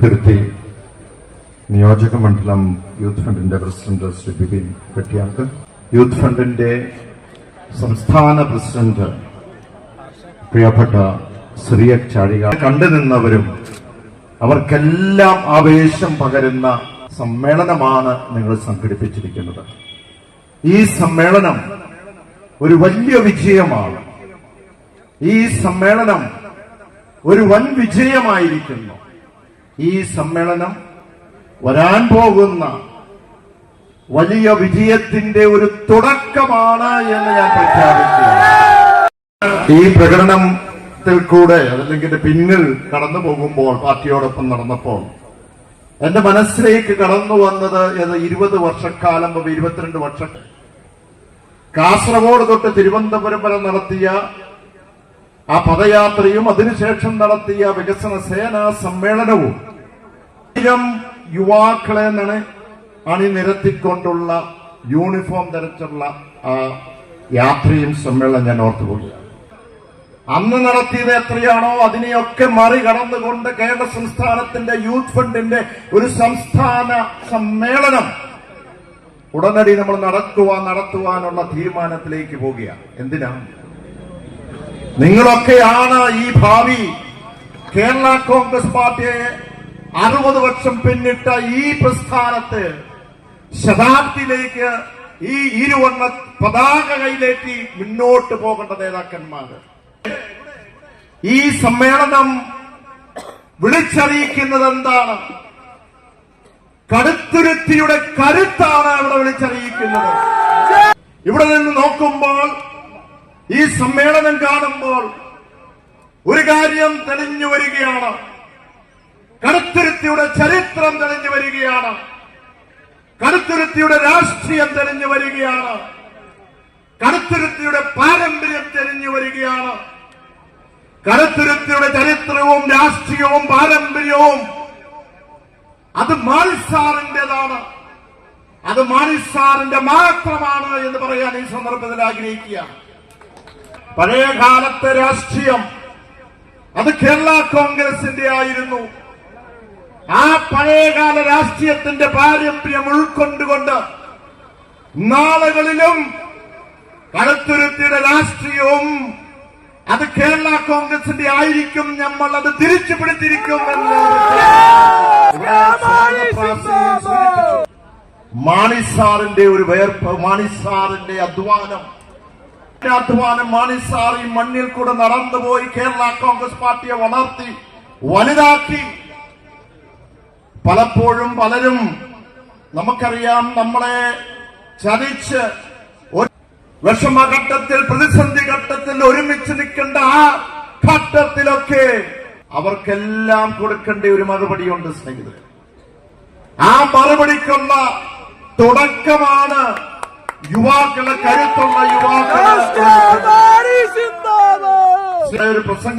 കടുത്തുരുത്തി നിയോജക മണ്ഡലം യൂത്ത് ഫണ്ടിന്റെ പ്രസിഡന്റ് ശ്രീ ബിപിൻ വെട്ടിയാങ്കൽ യൂത്ത് ഫണ്ടിന്റെ സംസ്ഥാന പ്രസിഡന്റ് പ്രിയപ്പെട്ട സിറിയക് ചാഴിക. കണ്ടുനിന്നവരും അവർക്കെല്ലാം ആവേശം പകരുന്ന സമ്മേളനമാണ് നിങ്ങൾ സംഘടിപ്പിച്ചിരിക്കുന്നത്. ഈ സമ്മേളനം ഒരു വലിയ വിജയമാണ്. ഈ സമ്മേളനം ഒരു വൻ വിജയമായിരിക്കുന്നു. ഈ സമ്മേളനം വരാൻ പോകുന്ന വലിയ വിജയത്തിന്റെ ഒരു തുടക്കമാണ് എന്ന് ഞാൻ പ്രഖ്യാപിക്കുന്നു. ഈ പ്രകടനത്തിൽ കൂടെ അതല്ലെങ്കിൽ പിന്നിൽ കടന്നു പോകുമ്പോൾ പാർട്ടിയോടൊപ്പം നടന്നപ്പോൾ എന്റെ മനസ്സിലേക്ക് കടന്നു വന്നത് ഏത് ഇരുപത് വർഷക്കാലം ഇരുപത്തിരണ്ട് വർഷം കാസർഗോഡ് തൊട്ട് തിരുവനന്തപുരം വരെ നടത്തിയ ആ പദയാത്രയും അതിനുശേഷം നടത്തിയ വികസന സേനാ സമ്മേളനവും ആയിരം യുവാക്കളെ എന്നാണ് അണിനിരത്തിക്കൊണ്ടുള്ള യൂണിഫോം ധരിച്ചുള്ള യാത്രയും സമ്മേളനം ഞാൻ ഓർത്തുകൊള്ളുക അന്ന് നടത്തിയത് എത്രയാണോ അതിനെയൊക്കെ മറികടന്നുകൊണ്ട് കേരള സംസ്ഥാനത്തിന്റെ യൂത്ത് ഫണ്ടിന്റെ ഒരു സംസ്ഥാന സമ്മേളനം ഉടനടി നമ്മൾ നടത്തുവാൻ നടത്തുവാനുള്ള തീരുമാനത്തിലേക്ക് പോവുകയാണ് എന്തിനാ? നിങ്ങളൊക്കെയാണ് ഈ ഭാവി കേരള കോൺഗ്രസ് പാർട്ടിയെ അറുപത് വർഷം പിന്നിട്ട ഈ പ്രസ്ഥാനത്ത് ശതാബ്ദിയിലേക്ക് ഈ ഇരുവണ്ണ പതാക കൈലേറ്റി മുന്നോട്ട് പോകേണ്ട നേതാക്കന്മാർ ഈ സമ്മേളനം വിളിച്ചറിയിക്കുന്നത് എന്താണ്? കടുത്തുരുത്തിയുടെ കരുത്താണ് ഇവിടെ വിളിച്ചറിയിക്കുന്നത്. ഇവിടെ നിന്ന് നോക്കുമ്പോൾ ഈ സമ്മേളനം കാണുമ്പോൾ ഒരു കാര്യം തെളിഞ്ഞു വരികയാണ്. കടുത്തുരുത്തിയുടെ ചരിത്രം തെളിഞ്ഞു വരികയാണ്. കടുത്തുരുത്തിയുടെ രാഷ്ട്രീയം തെളിഞ്ഞു വരികയാണ്. കടുത്തുരുത്തിയുടെ പാരമ്പര്യം തെളിഞ്ഞു വരികയാണ്. കടുത്തുരുത്തിയുടെ ചരിത്രവും രാഷ്ട്രീയവും പാരമ്പര്യവും അത് മാണിസാറിന്റേതാണ് അത് മാണിസാറിന്റെ മാത്രമാണ് എന്ന് പറയാൻ ഈ സന്ദർഭത്തിൽ ആഗ്രഹിക്കുക. പഴയ കാലത്തെ രാഷ്ട്രീയം അത് കേരള കോൺഗ്രസിന്റെ ആയിരുന്നു. ആ പഴയകാല രാഷ്ട്രീയത്തിന്റെ പാരമ്പര്യം ഉൾക്കൊണ്ടുകൊണ്ട് നാളുകളിലും കടുത്തുരുത്തിയുടെ രാഷ്ട്രീയവും അത് കേരള കോൺഗ്രസിന്റെ ആയിരിക്കും നമ്മൾ അത് തിരിച്ചു പിടിച്ചിരിക്കും മാണിസാറിന്റെ ഒരു വേർപ്പ് മാണിസാറിന്റെ അധ്വാനം. അധ്വാനം മാണിസാർ ഈ മണ്ണിൽ കൂടെ നടന്നുപോയി കേരള കോൺഗ്രസ് പാർട്ടിയെ വളർത്തി വലുതാക്കി. പലപ്പോഴും പലരും നമുക്കറിയാം നമ്മളെ ചതിച്ച് വിഷമഘട്ടത്തിൽ പ്രതിസന്ധി ഘട്ടത്തിൽ ഒരുമിച്ച് നിൽക്കേണ്ട ആ ഘട്ടത്തിലൊക്കെ അവർക്കെല്ലാം കൊടുക്കേണ്ട ഒരു മറുപടിയുണ്ട് സ്നേഹിതർ ആ മറുപടിക്കുള്ള തുടക്കമാണ് യുവാക്കളെ കരുത്തുള്ള യുവാക്കളെ. ഒരു പ്രസംഗം